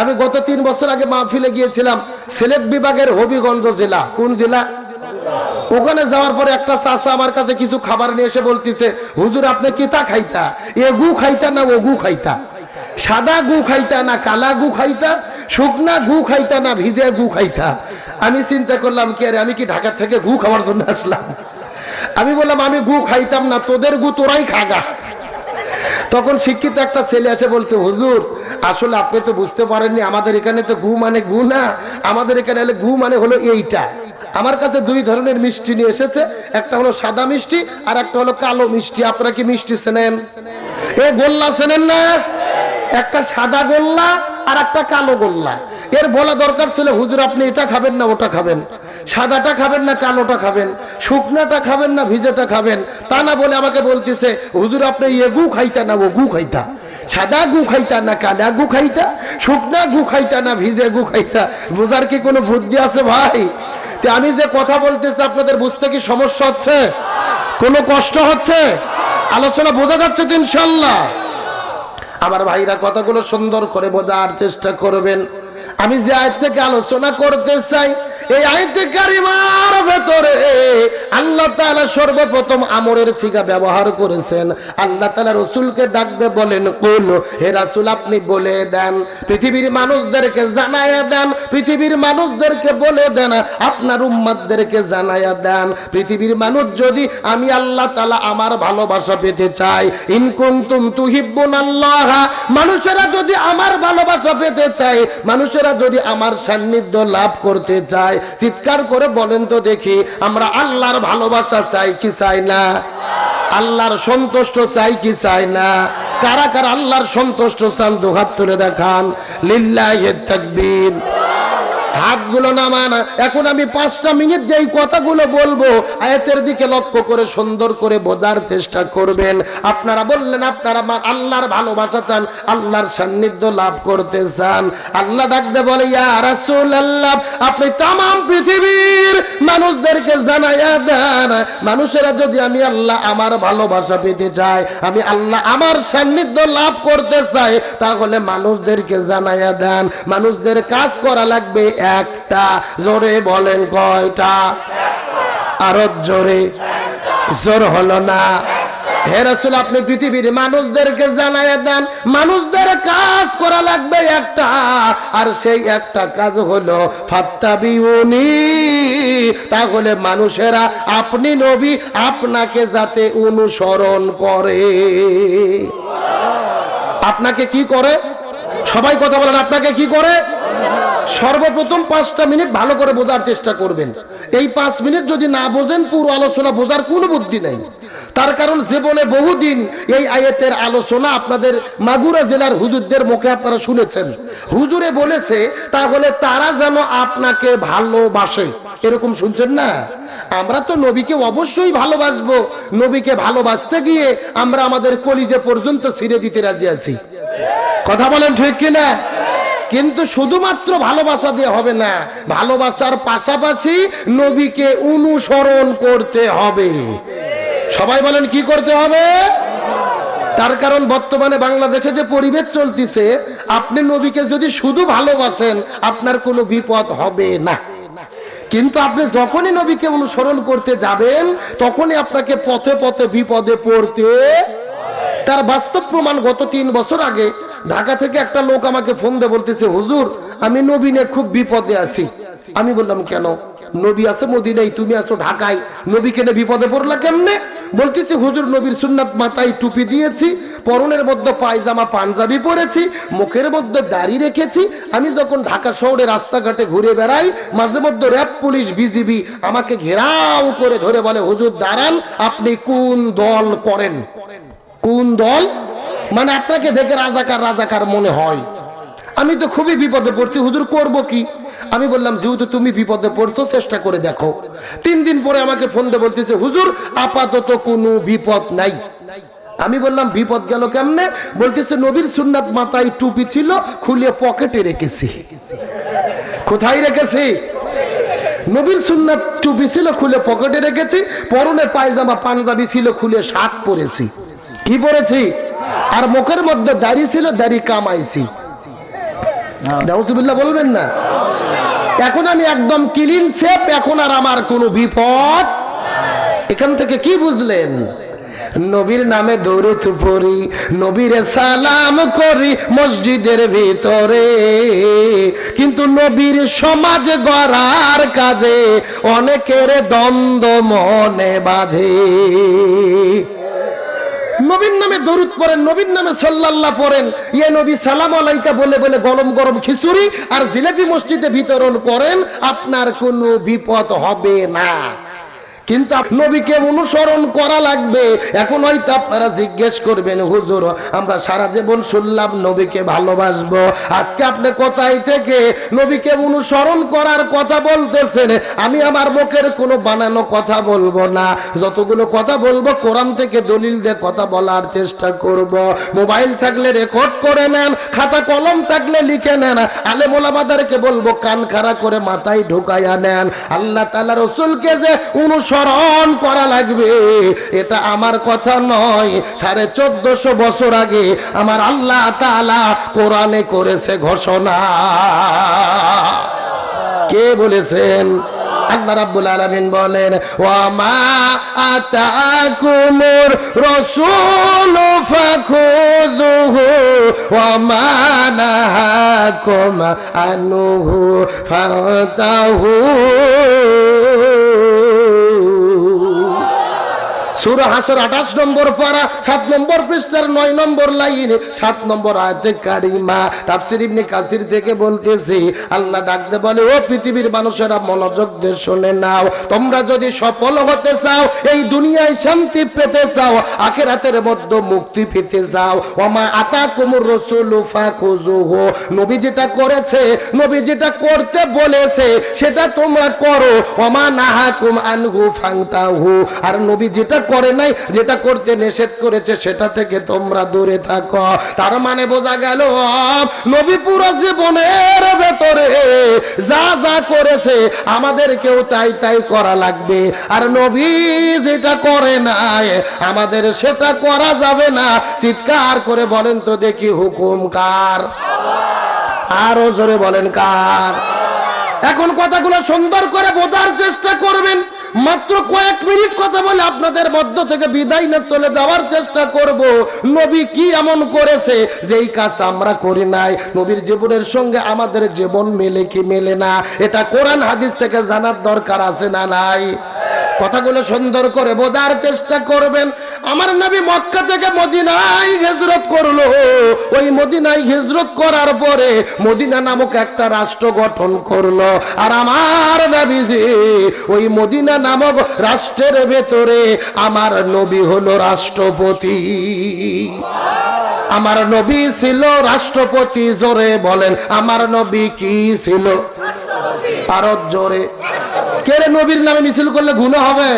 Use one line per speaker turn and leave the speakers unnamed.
আমি গত তিন বছর আগে মাহফিলে গিয়েছিলাম, সিলেট বিভাগের হবিগঞ্জ জেলা। কোন জেলা? ওখানে যাওয়ার পরে একটা চাষা আমার কাছে কিছু খাবার নিয়ে এসে বলতেছে, হুজুর, আপনি কিতা খাইতা? এ গু খাইতা না ও গু খাইতা? সাদা গু খাইতা না কালা গু খাইতা? শুকনা গু খাইতা না ভিজে গু খাইতা? আমি চিন্তা করলাম, কি আরে, আমি কি ঢাকা থেকে গু খাওয়ার জন্য আসলাম? আমি বললাম, আমি গু খাইতাম না, তোদের গু তোরাই খাগা। তখন শিক্ষিত একটা ছেলে এসে বলছে, হুজুর, আসলে আপনি তো বুঝতে পারেননি, আমাদের এখানে তো গু মানে গু না, আমাদের এখানে এলে গু মানে হলো এইটা। আমার কাছে দুই ধরনের মিষ্টি নিয়ে এসেছে, একটা হলো সাদা মিষ্টি আর একটা হলো কালো মিষ্টি। আপনারা কি মিষ্টি চেনেন? এ গোল্লা চেনেন না? একটা সাদা গোল্লা আর একটা কালো গোল্লা। এর বলা দরকার ছিল, হুজুর, আপনি এটা খাবেন না, ওটা খাবেন। সাদাটা খাবেন না কালোটা খাবেন? শুকনাটা খাবেন না ভিজেটা খাবেন? তা না বলে আমাকে বলতেছে, হুজুর, আপনি ইয়ে গু খাইতা না, ও গু খাইতা? সাদা গু খাইতা না কালা গু খাইতা? শুকনা গু খাইতা না ভিজে গু খাইতা? বোঝার কি কোনো বুদ্ধি আছে ভাই? আমি যে কথা বলতেছি, আপনাদের বুঝতে কি সমস্যা হচ্ছে? কোনো কষ্ট হচ্ছে? আলোচনা বোঝা যাচ্ছে তো ইনশাল্লাহ। আমার ভাইরা কথাগুলো সুন্দর করে বোঝার চেষ্টা করবেন। আমি যে আয়াত থেকে আলোচনা করতে চাই এই আয়াতে কারিমার ভেতরে আল্লাহ তাআলা সর্বপ্রথম আমরের সিগা ব্যবহার করেছেন। আল্লাহ তাআলা রসুলকে ডাকবে বলেন, কুল, হে রাসূল, আপনি বলে দেন। পৃথিবীর মানুষদেরকে জানায়া দেন। পৃথিবীর মানুষদেরকে বলে দেন, আপনার উম্মাদদেরকে জানায়া দেন। পৃথিবীর মানুষ যদি আমি আল্লাহ তাআলা আমার ভালোবাসা পেতে চাই, ইন কুনতুম তুহিব্বুন আল্লাহ মানুষেরা যদি আমার ভালোবাসা পেতে চায়, মানুষেরা যদি আমার সান্নিধ্য লাভ করতে চায় চিৎকার করে বলেন তো দেখি, আমরা আল্লাহর ভালোবাসা চাই কি চাই না? আল্লাহর সন্তুষ্ট চাই কি চাই না? কারা কারা আল্লাহর সন্তুষ্ট চান, দুহাত তুলে দেখান। লিল্লাহ তাকবীর। হাতগুলো নামান। এখন আমি পাঁচটা মিনিট যেই কথাগুলো বলব, আয়াতের দিকে লক্ষ্য করে সুন্দর করে বোঝার চেষ্টা করবেন। আপনারা বললেন, আপনারা আল্লাহর ভালোবাসা চান, আল্লাহর সান্নিধ্য লাভ করতে চান। আল্লাহ ডাকতে বলে, ইয়া রাসূলুল্লাহ, আপনি তাম পৃথিবীর মানুষদেরকে জানাইয়া দেন। মানুষেরা যদি আমি আল্লাহ আমার ভালোবাসা পেতে চাই আমি আল্লাহ আমার সান্নিধ্য লাভ করতে চাই, তাহলে মানুষদেরকে জানাইয়া দেন। মানুষদের কাজ করা লাগবে একটা, জোরে বলেন কয়টা? আরও জোরে। জোর হলো না। আপনি পৃথিবীর মানুষদেরকে জানাইয়া দেন। মানুষদের কাজ করা লাগবে একটা, আর সেই একটা কাজ হলো তাহলে মানুষেরা, আপনি নবী, আপনাকে যাতে অনুসরণ করে। আপনাকে কি করে? সবাই কথা বলেন, আপনাকে কি করে? সর্বপ্রথম পাঁচটা মিনিট ভালো করে বোঝার চেষ্টা করবেন। এই পাঁচ মিনিট যদি না বোঝেন, পুরো আলোচনা বোঝার কোনো বুদ্ধি নেই। তার কারণ জীবনে বহুদিন এই আয়াতের আলোচনা আপনাদের মাগুরা জেলার হুজুরদের মুখে আপনারা শুনেছেন। হুজুরে বলেছে, তাহলে তারা যেন আপনাকে ভালোবাসে। এরকম শুনছেন না? আমরা তো নবীকে অবশ্যই ভালোবাসবো। নবীকে ভালোবাসতে গিয়ে আমরা আমাদের কলিজে পর্যন্ত ছিঁড়ে দিতে রাজি আছি। কথা বলেন ঠিক কিনা? কিন্তু শুধুমাত্র ভালোবাসা দিয়ে হবে না, ভালোবাসার পাশাপাশি নবীকে অনুসরণ করতে হবে। সবাই বলেন কি করতে হবে? তার কারণ বর্তমানে বাংলাদেশে যে পরিবেশ চলতেছে, আপনি নবীকে যদি শুধু ভালোবাসেন, আপনার কোনো বিপদ হবে না। কিন্তু আপনি যখনই নবীকে অনুসরণ করতে যাবেন, তখনই আপনাকে পথে পথে বিপদে পড়তে তার বাস্তব প্রমাণ গত তিন বছর আগে ঢাকা থেকে একটা লোক আমাকে ফোন দিয়ে বলতেছে, হুজুর, আমি নবীনে খুব বিপদে আছি। আমি বললাম, কেন? নবী আছে মদিনাই তুমি আছো ঢাকায়। নবী কেনে বিপদে পড়লা কেমনে? বলতেছে, হুজুর, নবীর সুন্নাত মাথায় টুপি দিয়েছি, পরনের মধ্যে পায়জামা, পাঞ্জাবি পরেছি, মুখের মধ্যে দাড়ি রেখেছি। আমি যখন ঢাকা শহরে রাস্তাঘাটে ঘুরে বেড়াই, মাঝে মধ্যে র্যাব পুলিশ, বিজিবি আমাকে ঘেরাও করে ধরে বলে, হুজুর, দাঁড়ান, আপনি কোন দল করেন? কোন দল? মানে আপনাকে দেখে রাজাকার রাজাকার মনে হয়। আমি তো খুবই বিপদে পড়ছি, হুজুর, করব কি? আমি বললাম, যেহেতু তুমি বিপদে পড়ছো, চেষ্টা করে দেখো। তিন দিন পরে আমাকে ফোন দিয়ে বলতেছে, হুজুর, আপাতত কোনো বিপদ নাই। আমি বললাম, বিপদ গেল কেমনে? বলতেছে, নবীর সুন্নাত মাথায় টুপি ছিল, খুলে পকেটে রেখেছি। কোথায় রেখেছি? নবীর সুন্নাত টুপি ছিল, খুলে পকেটে রেখেছি, পরনে পায়জামা, পাঞ্জাবি ছিল, খুলে শার্ট পরেছি। কি পরেছি? আর মুখের মধ্যে দাড়ি ছিল দাড়ি কামাইছি নাউজুবিল্লাহ বলবেন না? এখন আমি একদম ক্লিন সেফ এখন আর আমার কোনো বিপদ এখান থেকে কি বুঝলেন? নবীর নামে দৌড়ত পড়ি নবীর সালাম করি মসজিদের ভিতরে। কিন্তু নবীর সমাজ গড়ার কাজে অনেকের দ্বন্দ্ব মনে বাজে নবীর নামে দরুদ পড়েন, নবীর নামে সাল্লাল্লাহ পড়েন। ইয়ে নবী সালাম আলাইকা বলে বলে গরম গরম খিচুড়ি আর জিলেপি মসজিদে বিতরণ করেন, আপনার কোনো বিপদ হবে না। কিন্তু নবীকে অনুসরণ করা লাগবে। এখন হয়তো আপনারা জিজ্ঞেস করবেন, হুজুর, আমরা সারা জীবন শুনলাম নবীকে ভালোবাসবো। আজকে আপনি কোথায় থেকে নবীকে অনুসরণ করার কথা বলতেছেন? আমি আমার মুখের কোনো বানানো কথা বলব না। যতগুলো কথা বলব, কোরআন থেকে দলিল দিয়ে কথা বলার চেষ্টা করব। মোবাইল থাকলে রেকর্ড করে নেন, খাতা কলম থাকলে লিখে নেন। আলেম ওলামাদারকে বলব, কান খাড়া করে মাথায় ঢুকাইয়া নেন। আল্লাহ তাআলা রসুলকে যে অনুসরণ করা লাগবে। এটা আমার কথা নয়। সাড়ে চোদ্দশো বছর আগে আমার আল্লাহ তালা কোরআনে করেছে ঘোষণা। কে বলেছেন? আল্লাহ রাব্বুল বলেন, ওয়া মা আতাকুমুর রাসূল ফাখুযুহু ওয়া মা নাহাকুম আনহু ফাতাহু। সুরা হাসর আঠাশ নম্বর পারা, সাত নম্বর পৃষ্ঠার নয় নম্বর লাইন, সাত নম্বর আয়তে কারিমা। তাফসির ইবনে কাসির থেকে বলতেছি, আল্লাহ ডাকতে বলে, ও পৃথিবীর মানুষেরা মনোযোগ দিয়ে শুনে নাও। তোমরা যদি সফল হতে চাও, এই দুনিয়ায় শান্তি পেতে চাও, আখেরাতের মধ্যে মুক্তি পেতে চাও। ওমা আতা কুমুর রসুল নবী যেটা করেছে, নবী যেটা করতে বলেছে, সেটা তোমরা করো। ওমা নাহাকুম আনহু ফাংতাহু। আর নবী যেটা করে নাই, যেটা করতে নিষেধ করেছে সেটা থেকে তোমরা দূরে থাকো। তার মানে বোঝা গেল, নবী পুরো জীবনের ভেতরে যা যা করেছে, আমাদেরকেও তাই তাই করা লাগবে। আর নবী যেটা করে নাই, আমাদের সেটা করা যাবে না। চিৎকার করে বলেন তো দেখি হুকুম কার? আরও জোরে বলেন কার? এখন কথাগুলো সুন্দর করে বোঝার চেষ্টা করবেন। আপনাদের মধ্য থেকে বিদায় না চলে যাওয়ার চেষ্টা করব। নবী কি এমন করেছে? যেই কাজ আমরা করি নাই। নবীর জীবনের সঙ্গে আমাদের জীবন মেলে কি মেলে না? এটা কোরআন হাদিস থেকে জানার দরকার আছে না নাই? কথাগুলো সুন্দর করে বোঝার চেষ্টা করবেন। আমার নবী মক্কা থেকে মদিনায় হিজরত করল। ওই মদিনায় হিজরত করার পরে মদিনা নামক একটা রাষ্ট্র গঠন করল। আর আমার নবীজি ওই মদিনা নামক রাষ্ট্রের ভেতরে আমার নবী হলো রাষ্ট্রপতি। আমার নবী ছিল রাষ্ট্রপতি, জোরে বলেন, আমার নবী কি ছিল? ভারত জোরে। কে রে নবীর নামে মিছিল করলে গুণ হবে?